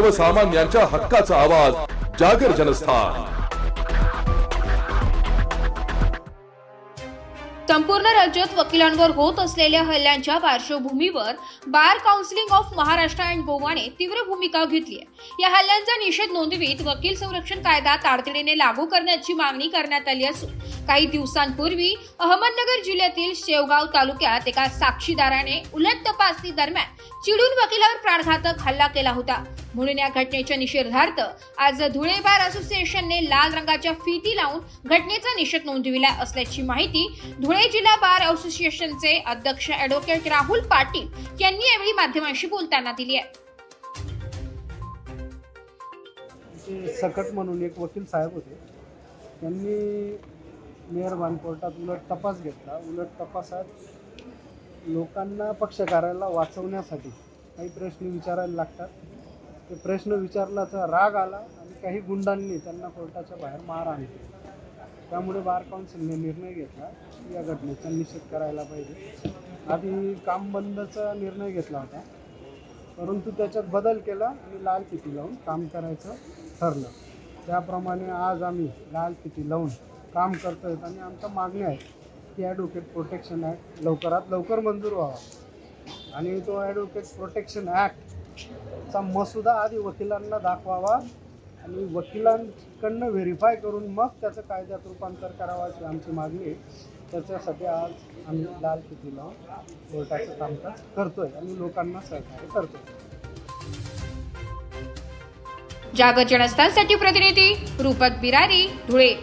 सर्वसामान्यांच्या हक्काचा आवाज जागर जनस्थान. संपूर्ण राज्यात वकिलांवर होत असलेल्या हल्ल्यांच्या पार्श्वभूमीवर bar counselling of Maharashtra and गोवाने तीव्र भूमिका घेतली आहे. या हल्ल्यांचा निषेध नोंदवीत वकील संरक्षण कायदा तातडीने लागू करण्याची मागणी करण्यात आली असून काही दिवसांपूर्वी अहमदनगर जिल्ह्यातील शेवगाव तालुक्यात एका साक्षीदाराने उलट तपासणी दरम्यान चिडून वकिलावर प्राणघातक हल्ला केला होता. म्हणून या घटनेच्या निषेधार्थ आज धुळे बार असोसिएशनने लाल रंगाच्या फिती लावून घटनेचा निषेध नोंदविला असल्याची माहिती धुळे जिल्हा बार असोसिएशनचे अध्यक्ष ॲडव्होकेट राहुल पाटील यांनी यावेळी माध्यमांशी बोलताना दिली आहे. सकट म्हणून एक वकील साहेब होते. त्यांनी मेहरबान कोर्टात उलट तपास घेतला. उलट तपासात लोकांना पक्षकाराला वाचवण्यासाठी काही प्रश्न विचारायला लागतात. ते प्रश्न विचारल्याचा राग आला आणि काही गुंडांनी त्यांना कोर्टाच्या बाहेर मार आणली. त्यामुळे बार काउन्सिलने निर्णय घेतला की या घटनेचा निषेध करायला पाहिजे. आधी काम बंदचा निर्णय घेतला होता. परंतु त्याच्यात बदल केला आणि लाल पिटी लावून काम करायचं ठरलं. त्याप्रमाणे आज आम्ही लाल पिटी लावून काम करतोय आणि आमच्या मागण्या आहेत की ॲडव्होकेट प्रोटेक्शन ॲक्ट लवकरात लवकर मंजूर व्हावा. आणि तो ॲडव्होकेट प्रोटेक्शन ॲक्टचा मसुदा आधी वकिलांना दाखवावा आणि वकिलांकडनं व्हेरीफाय करून मग त्याचं कायद्यात रूपांतर करावं अशी आमची मागणी आहे. त्याच्यासाठी आज आम्ही लाल फिती कोर्टाचं कामकाज करतोय आणि लोकांना सहकार्य करतोय. जागर जनस्थानसाठी प्रतिनिधी रूपक बिरारी धुळे.